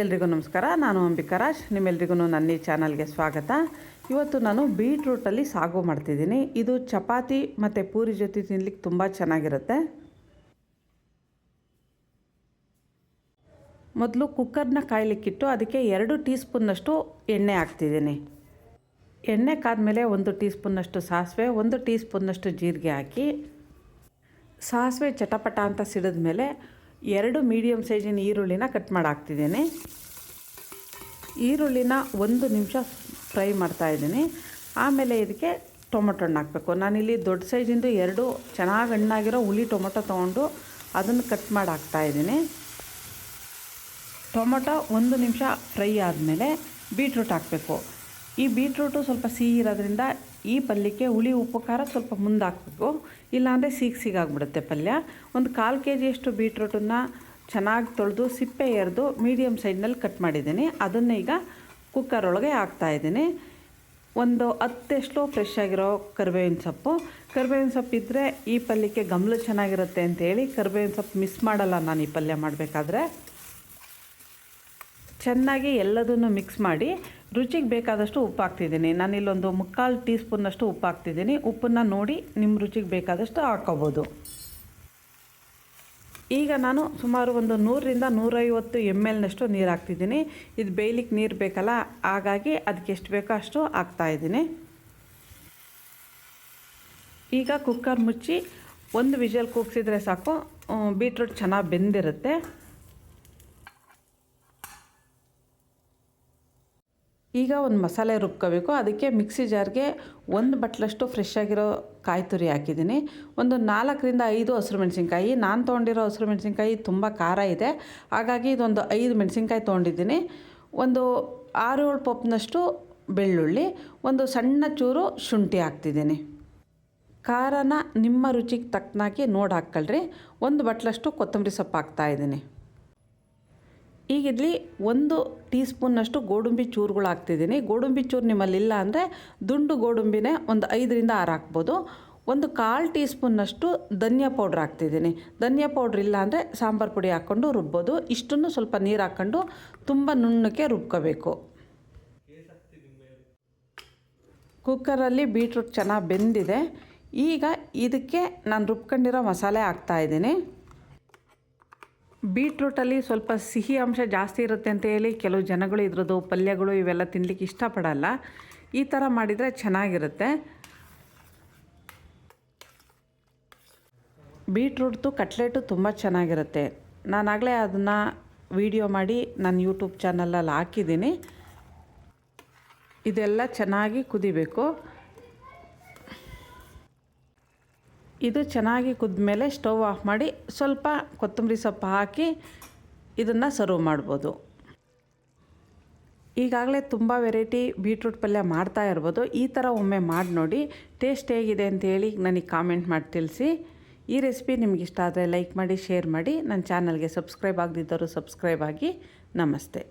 ಎಲ್ರಿಗೂ ನಮಸ್ಕಾರ. ನಾನು ಅಂಬಿಕಾ ರಾಜ್. ನಿಮ್ಮೆಲ್ರಿಗೂ ನನ್ನ ಈ ಚಾನಲ್ಗೆ ಸ್ವಾಗತ. ಇವತ್ತು ನಾನು ಬೀಟ್ರೂಟಲ್ಲಿ ಸಾಗು ಮಾಡ್ತಿದ್ದೀನಿ. ಇದು ಚಪಾತಿ ಮತ್ತು ಪೂರಿ ಜೊತೆ ತಿನ್ಲಿಕ್ಕೆ ತುಂಬ ಚೆನ್ನಾಗಿರುತ್ತೆ. ಮೊದಲು ಕುಕ್ಕರ್ನ ಕಾಯ್ಲಿಕ್ಕಿಟ್ಟು ಅದಕ್ಕೆ ಎರಡು ಟೀ ಸ್ಪೂನ್ನಷ್ಟು ಎಣ್ಣೆ ಹಾಕ್ತಿದ್ದೀನಿ. ಎಣ್ಣೆ ಕಾದ್ಮೇಲೆ ಒಂದು ಟೀ ಸ್ಪೂನ್ನಷ್ಟು ಸಾಸಿವೆ, ಒಂದು ಟೀ ಸ್ಪೂನ್ನಷ್ಟು ಜೀರಿಗೆ ಹಾಕಿ. ಸಾಸಿವೆ ಚಟಪಟ ಅಂತ ಸಿಡಿದ ಮೇಲೆ ಎರಡು ಮೀಡಿಯಮ್ ಸೈಜಿನ ಈರುಳ್ಳಿನ ಕಟ್ ಮಾಡಾಕ್ತಿದ್ದೇನೆ. ಈರುಳ್ಳಿನ ಒಂದು ನಿಮಿಷ ಫ್ರೈ ಮಾಡ್ತಾಯಿದ್ದೀನಿ ಆಮೇಲೆ ಇದಕ್ಕೆ ಟೊಮೊಟೊ ಹಣ್ಣು ಹಾಕಬೇಕು. ನಾನಿಲ್ಲಿ ದೊಡ್ಡ ಸೈಜಿಂದು ಎರಡು ಚೆನ್ನಾಗಿ ಹಣ್ಣಾಗಿರೋ ಹುಳಿ ಟೊಮೊಟೊ ತೊಗೊಂಡು ಅದನ್ನು ಕಟ್ ಮಾಡಿ ಹಾಕ್ತಾಯಿದ್ದೀನಿ ಟೊಮೊಟೊ ಒಂದು ನಿಮಿಷ ಫ್ರೈ ಆದಮೇಲೆ ಬೀಟ್ರೂಟ್ ಹಾಕಬೇಕು. ಈ ಬೀಟ್ರೂಟು ಸ್ವಲ್ಪ ಸಿಹಿ ಇರೋದ್ರಿಂದ ಈ ಪಲ್ಯಕ್ಕೆ ಹುಳಿ ಉಪ್ಪು ಖಾರ ಸ್ವಲ್ಪ ಮುಂದೆ ಹಾಕಬೇಕು ಇಲ್ಲಾಂದರೆ ಸಿಗ್ ಸಿಗಾಗ್ಬಿಡುತ್ತೆ ಪಲ್ಯ. ಒಂದು ಕಾಲು ಕೆ ಜಿಯಷ್ಟು ಬೀಟ್ರೂಟನ್ನು ಚೆನ್ನಾಗಿ ತೊಳೆದು ಸಿಪ್ಪೆ ಎರೆದು ಮೀಡಿಯಮ್ ಸೈಡ್ನಲ್ಲಿ ಕಟ್ ಮಾಡಿದ್ದೀನಿ. ಅದನ್ನು ಈಗ ಕುಕ್ಕರ್ ಒಳಗೆ ಹಾಕ್ತಾಯಿದ್ದೀನಿ ಒಂದು ಹತ್ತೆಷ್ಟು ಫ್ರೆಶ್ ಆಗಿರೋ ಕರಿಬೇವಿನ ಸೊಪ್ಪು. ಕರಿಬೇವಿನ ಸೊಪ್ಪು ಇದ್ದರೆ ಈ ಪಲ್ಯಕ್ಕೆ ಗಮಲು ಚೆನ್ನಾಗಿರುತ್ತೆ ಅಂತೇಳಿ ಕರಿಬೇವಿನ ಸೊಪ್ಪು ಮಿಸ್ ಮಾಡಲ್ಲ ನಾನು ಈ ಪಲ್ಯ ಮಾಡಬೇಕಾದ್ರೆ. ಚೆನ್ನಾಗಿ ಎಲ್ಲದನ್ನು ಮಿಕ್ಸ್ ಮಾಡಿ ರುಚಿಗೆ ಬೇಕಾದಷ್ಟು ಉಪ್ಪು ಹಾಕ್ತಿದ್ದೀನಿ ನಾನಿಲ್ಲೊಂದು ಮುಕ್ಕಾಲು ಟೀ ಸ್ಪೂನ್ನಷ್ಟು ಉಪ್ಪು ಹಾಕ್ತಿದ್ದೀನಿ ಉಪ್ಪನ್ನು ನೋಡಿ ನಿಮ್ಮ ರುಚಿಗೆ ಬೇಕಾದಷ್ಟು ಹಾಕ್ಕೋಬೋದು ಈಗ ನಾನು ಸುಮಾರು ಒಂದು ನೂರರಿಂದ ನೂರೈವತ್ತು ಎಂ ಎಲ್ನಷ್ಟು ನೀರು ಹಾಕ್ತಿದ್ದೀನಿ. ಇದು ಬೇಯ್ಲಿಕ್ಕೆ ನೀರು ಬೇಕಲ್ಲ, ಹಾಗಾಗಿ ಅದಕ್ಕೆ ಎಷ್ಟು ಬೇಕೋ ಅಷ್ಟು ಹಾಕ್ತಾಯಿದ್ದೀನಿ ಈಗ ಕುಕ್ಕರ್ ಮುಚ್ಚಿ ಒಂದು ವಿಷಲ್ ಕೂಗಿಸಿದ್ರೆ ಸಾಕು. ಬೀಟ್ರೂಟ್ ಚೆನ್ನಾಗಿ ಬೆಂದಿರುತ್ತೆ. ಈಗ ಒಂದು ಮಸಾಲೆ ರುಬ್ಕೋಬೇಕು. ಅದಕ್ಕೆ ಮಿಕ್ಸಿ ಜಾರ್ಗೆ ಒಂದು ಬಟ್ಲಷ್ಟು ಫ್ರೆಶ್ ಆಗಿರೋ ಕಾಯಿ ತುರಿ ಹಾಕಿದ್ದೀನಿ. ಒಂದು ನಾಲ್ಕರಿಂದ ಐದು ಹಸಿರು ಮೆಣಸಿನ್ಕಾಯಿ. ನಾನು ತೊಗೊಂಡಿರೋ ಹಸಿರು ಮೆಣಸಿನ್ಕಾಯಿ ತುಂಬ ಖಾರ ಇದೆ. ಹಾಗಾಗಿ ಇದೊಂದು ಐದು ಮೆಣಸಿನ್ಕಾಯಿ ತೊಗೊಂಡಿದ್ದೀನಿ. ಒಂದು ಆರು ಏಳು ಪಪ್ನಷ್ಟು ಬೆಳ್ಳುಳ್ಳಿ, ಒಂದು ಸಣ್ಣ ಚೂರು ಶುಂಠಿ ಹಾಕ್ತಿದ್ದೀನಿ. ಖಾರನ ನಿಮ್ಮ ರುಚಿಗೆ ತಕ್ಕನಾಗಿ ನೋಡಿ ಹಾಕ್ಕೊಳ್ರಿ. ಒಂದು ಬಟ್ಲಷ್ಟು ಕೊತ್ತಂಬರಿ ಸೊಪ್ಪು ಹಾಕ್ತಾಯಿದ್ದೀನಿ ಈಗ ಇಲ್ಲಿ ಒಂದು ಟೀ ಸ್ಪೂನ್ನಷ್ಟು ಗೋಡಂಬಿ ಚೂರುಗಳು ಹಾಕ್ತಿದ್ದೀನಿ ಗೋಡಂಬಿ ಚೂರು ನಿಮ್ಮಲ್ಲಿ ಇಲ್ಲ ಅಂದರೆ ದುಂಡು ಗೋಡಂಬಿನೇ ಒಂದು ಐದರಿಂದ ಆರು ಹಾಕ್ಬೋದು. ಒಂದು ಕಾಲು ಟೀ ಸ್ಪೂನ್ನಷ್ಟು ಧನಿಯಾ ಪೌಡ್ರ್ ಹಾಕ್ತಿದ್ದೀನಿ. ಧನಿಯಾ ಪೌಡ್ರ್ ಇಲ್ಲ ಅಂದರೆ ಸಾಂಬಾರು ಪುಡಿ ಹಾಕ್ಕೊಂಡು ರುಬ್ಬೋದು. ಇಷ್ಟನ್ನು ಸ್ವಲ್ಪ ನೀರು ಹಾಕ್ಕೊಂಡು ತುಂಬ ನುಣ್ಣಕ್ಕೆ ರುಬ್ಕೋಬೇಕು. ಕುಕ್ಕರಲ್ಲಿ ಬೀಟ್ರೂಟ್ ಚೆನ್ನಾಗಿ ಬೆಂದಿದೆ. ಈಗ ಇದಕ್ಕೆ ನಾನು ರುಬ್ಕೊಂಡಿರೋ ಮಸಾಲೆ ಹಾಕ್ತಾಯಿದ್ದೀನಿ ಬೀಟ್ರೂಟಲ್ಲಿ ಸ್ವಲ್ಪ ಸಿಹಿ ಅಂಶ ಜಾಸ್ತಿ ಇರುತ್ತೆ ಅಂತ ಹೇಳಿ ಕೆಲವು ಜನಗಳು ಇದ್ರದ್ದು ಪಲ್ಯಗಳು ಇವೆಲ್ಲ ತಿನ್ನಲಿಕ್ಕೆ ಇಷ್ಟಪಡಲ್ಲ. ಈ ಥರ ಮಾಡಿದರೆ ಚೆನ್ನಾಗಿರುತ್ತೆ. ಬೀಟ್ರೂಟ್ದು ಕಟ್ಲೆಟು ತುಂಬ ಚೆನ್ನಾಗಿರುತ್ತೆ. ನಾನಾಗಲೇ ಅದನ್ನು ವಿಡಿಯೋ ಮಾಡಿ ನನ್ನ ಯೂಟ್ಯೂಬ್ ಚಾನಲಲ್ಲಿ ಹಾಕಿದ್ದೀನಿ. ಇದೆಲ್ಲ ಚೆನ್ನಾಗಿ ಕುದಿಬೇಕು. ಇದು ಚೆನ್ನಾಗಿ ಕುದ್ಮೇಲೆ ಸ್ಟವ್ ಆಫ್ ಮಾಡಿ ಸ್ವಲ್ಪ ಕೊತ್ತಂಬರಿ ಸೊಪ್ಪು ಹಾಕಿ ಇದನ್ನು ಸರ್ವ್ ಮಾಡ್ಬೋದು. ಈಗಾಗಲೇ ತುಂಬ ವೆರೈಟಿ ಬೀಟ್ರೂಟ್ ಪಲ್ಯ ಮಾಡ್ತಾ ಇರ್ಬೋದು. ಈ ಥರ ಒಮ್ಮೆ ಮಾಡಿ ನೋಡಿ ಟೇಸ್ಟ್ ಹೇಗಿದೆ ಅಂತೇಳಿ ನನಗೆ ಕಾಮೆಂಟ್ ಮಾಡಿ ತಿಳಿಸಿ. ಈ ರೆಸಿಪಿ ನಿಮ್ಗೆ ಇಷ್ಟ ಆದರೆ ಲೈಕ್ ಮಾಡಿ, ಶೇರ್ ಮಾಡಿ. ನನ್ನ ಚಾನಲ್ಗೆ ಸಬ್ಸ್ಕ್ರೈಬ್ ಆಗದಿದ್ದವರು ಸಬ್ಸ್ಕ್ರೈಬ್ ಆಗಿ. ನಮಸ್ತೆ.